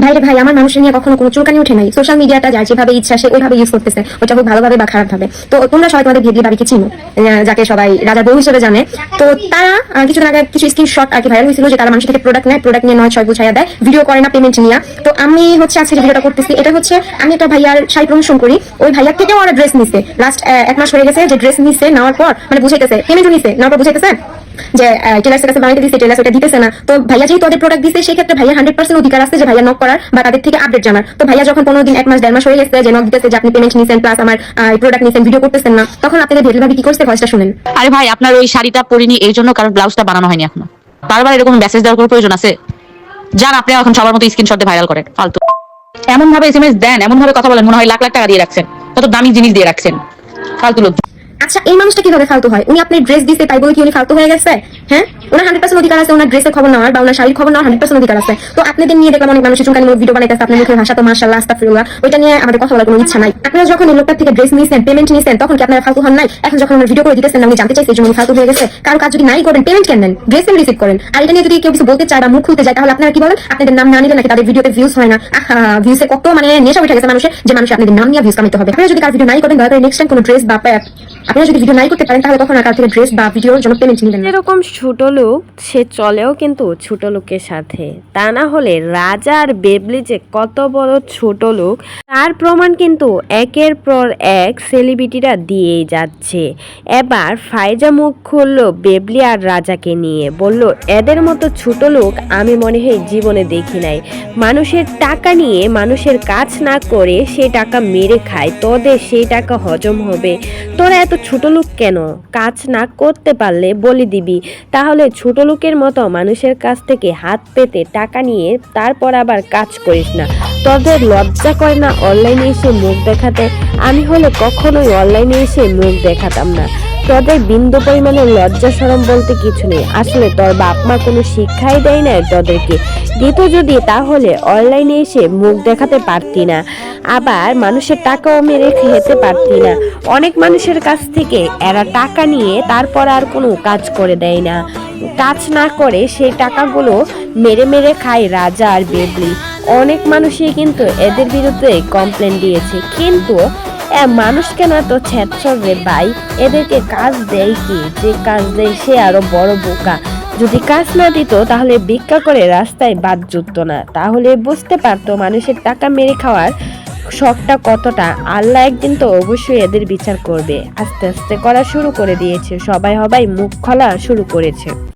ভাইরে ভাই, আমার মানুষের নিয়ে কখনো কোনো চুলকানি উঠে নাই। সোশ্যাল মিডিয়াটা যার যেভাবে ইচ্ছা, সে ওইভাবে ইউজ করতেছে। ওটা খুব ভালোভাবে বা খারাপ ভাবে। তো তোমরা সবাই তোমাদের ভেদলি বাবিকে চিনো যাকে সবাই রাজা বউ হিসেবে জানে। তো তারা কিছুদিন আগে কিছু স্ক্রিনশট আর কি ভাইরাল হয়েছিল যে তারা মানুষের থেকে প্রোডাক্ট নেয় প্রোডাক্ট নিয়ে নয় ছয় গুছাইয়া দেয় ভিডিও করে না পেমেন্ট নিয়ে। তো আমি হচ্ছে আজকে ভিডিওটা করতেছি, এটা হচ্ছে আমি একটা ভাইয়ার শাড়ি প্রমোশন করি। ওই ভাইয়ার থেকেও ওরা ড্রেস নিছে। লাস্ট এক মাস হয়ে গেছে যে ড্রেস নিছে, নেওয়ার পর মানে বুঝাইতেছে পেমেন্টও নিছে, নেওয়ার পর বুঝাইতেছে যে টেলার্সের কাছে বানাইতে দিচ্ছে টেলার্স ওটা দিতেছে না। তো ভাইয়া যেহেতু ওদের প্রোডাক্ট দিচ্ছে সেই ক্ষেত্রে ভাইয়া হান্ড্রেড পার্সেন্ট অধিকার আছে যে ভাইয়া নক করার বা তাদের থেকে আপডেট জানার। তো ভাইয়া যখন পনেরো দিন এক মাস দেড় মাস হয়ে গেছে যে নক দিতেছে যে আপনি পেমেন্ট নিছেন প্লাস আমার প্রোডাক্ট নিছেন ভিডিও করতেছেন না তখন আপনাদের ভেটল ভাবি কি করছে ভয়েসটা শুনেন। আরে ভাই আপনার ওই শাড়িটা পরিনি এই জন্য কারণ ব্লাউজটা বানানো হয়নি এখনও। বারবার এরকম মেসেজ দেওয়ার কোনো প্রয়োজন আছে? যান আপনি এখন সবার মতো স্ক্রিনশট দিয়ে ভাইরাল করেন ফালতু। এমন ভাবে এসএমএস দেন এমন ভাবে কথা বলেন মনে হয় লাখ লাখ টাকা দিয়ে রাখছেন কত দামি জিনিস দিয়ে রাখছেন। ফালতু লোক আচ্ছা এই মানুষটা কীভাবে ফালতু হয়? উনি আপনি ড্রেস দিতে তাই বলে কি উনি ফালতু হয়ে গেছে? হ্যাঁ? ওনার হান্ড্রেড পার্সেন্ট অধিকার আছে, ওনার ড্রেসের খবর নেওয়ার বা ওনার শাড়ির খবর নেওয়ার হান্ড্রেড পার্সেন্ট অধিকার আছে। তো আপনাদের নিয়ে দেখলাম অনেক চুনকানি ভিডিও আপনার মুখের ভাষা, তো ওইটা নিয়ে আমাদের কথা বলার কোনো ইচ্ছা নাই। আপনারা যখন এই লোকটার থেকে ড্রেস নিয়েছেন পেমেন্ট নিয়েছেন, তখন কি আপনারা ফালতু হন নাই? এখন যখন আমরা ভিডিও করে দিতেছেন জানতে যে ফালতু হয়ে গেছে। কারও কাজ যদি নাই করেন পেমেন্ট কেন ড্রেস রিসিভ করেন? আর এটা নিয়ে যদি কেউ কিছু বলতে চায় বা মুখ খুলতে যায় তাহলে আপনারা কি বলেন? আপনাদের নাম না নিলে নাকি তাদের ভিডিওতে ভিউজ হয় না। ভিউসে কত মানে নেশা উঠে গেছে মানুষের, যে মানুষ আপনাদের নাম নিয়ে ভিউজ কামাইতে হবে। আপনারা যদি কার ভিডিও নাই করেন, দয়া করে নেক্সট টাইম কোনো ড্রেস বা, আপনারা যদি ভিডিও নাই করতে পারেন, তাহলে তখন আর কার থেকে ড্রেস বা ভিডিওর জন্য পেমেন্ট নিবেন না। যেরকম ছোট লোক, সে চলেও কিন্তু ছোট লোকের সাথে। তা না হলে রাজার বেবলি যে কত বড় ছোট লোক তার প্রমাণ কিন্তু একের পর এক সেলিব্রিটিরা দিয়েই যাচ্ছে। এবার ফাইজা মুখ খুললো বেবলি আর রাজাকে নিয়ে। বলল, এদের মতো ছোট লোক আমি মনে হয় জীবনে দেখি নাই। মানুষের টাকা নিয়ে মানুষের কাজ না করে সে টাকা মেরে খায়। তোদের সেই টাকা হজম হবে। তোরা এত ছোট লোক কেন? কাজ না করতে পারলে বলে দিবি। তাহলে ছোট লোকের মতো মানুষের কাছ থেকে হাত পেতে টাকা নিয়ে তারপর আবার কাজ করিস না। তোদের লজ্জা করে না অনলাইনে এসে মুখ দেখাতে? আমি হলে কখনোই অনলাইনে এসে মুখ দেখাতাম না। তোদের বিন্দু পরিমাণে লজ্জা সরম বলতে কিছু নেই। আসলে তোর বাপ মা কোনো শিক্ষাই দেয় না তোদেরকে। দিত যদি তাহলে অনলাইনে এসে মুখ দেখাতে পারতি না, আবার মানুষের টাকাও মেরে খেতে পারতি না। অনেক মানুষের কাছ থেকে এরা টাকা নিয়ে তারপর আর কোনো কাজ করে দেয় না। কাজ না করে সেই টাকাগুলো মেরে মেরে খায় রাজা আর বেবলি। অনেক মানুষই কিন্তু এদের বিরুদ্ধে কমপ্লেন দিয়েছে। কিন্তু মানুষ কেন এত ছেচ্ছর রে ভাই? এদেরকে কাজ দেয় কি? যে কাজ দেয় সে আরও বড় বোকা। যদি কাজ না দিত, তাহলে ভিক্ষা করে রাস্তায় বাদ জুটত না। তাহলে বুঝতে পারতো মানুষের টাকা মেরে খাওয়ার শখটা কতটা। আল্লাহ একদিন তো অবশ্যই এদের বিচার করবে। আস্তে আস্তে করা শুরু করে দিয়েছে। সবাই সবাই মুখ খোলা শুরু করেছে।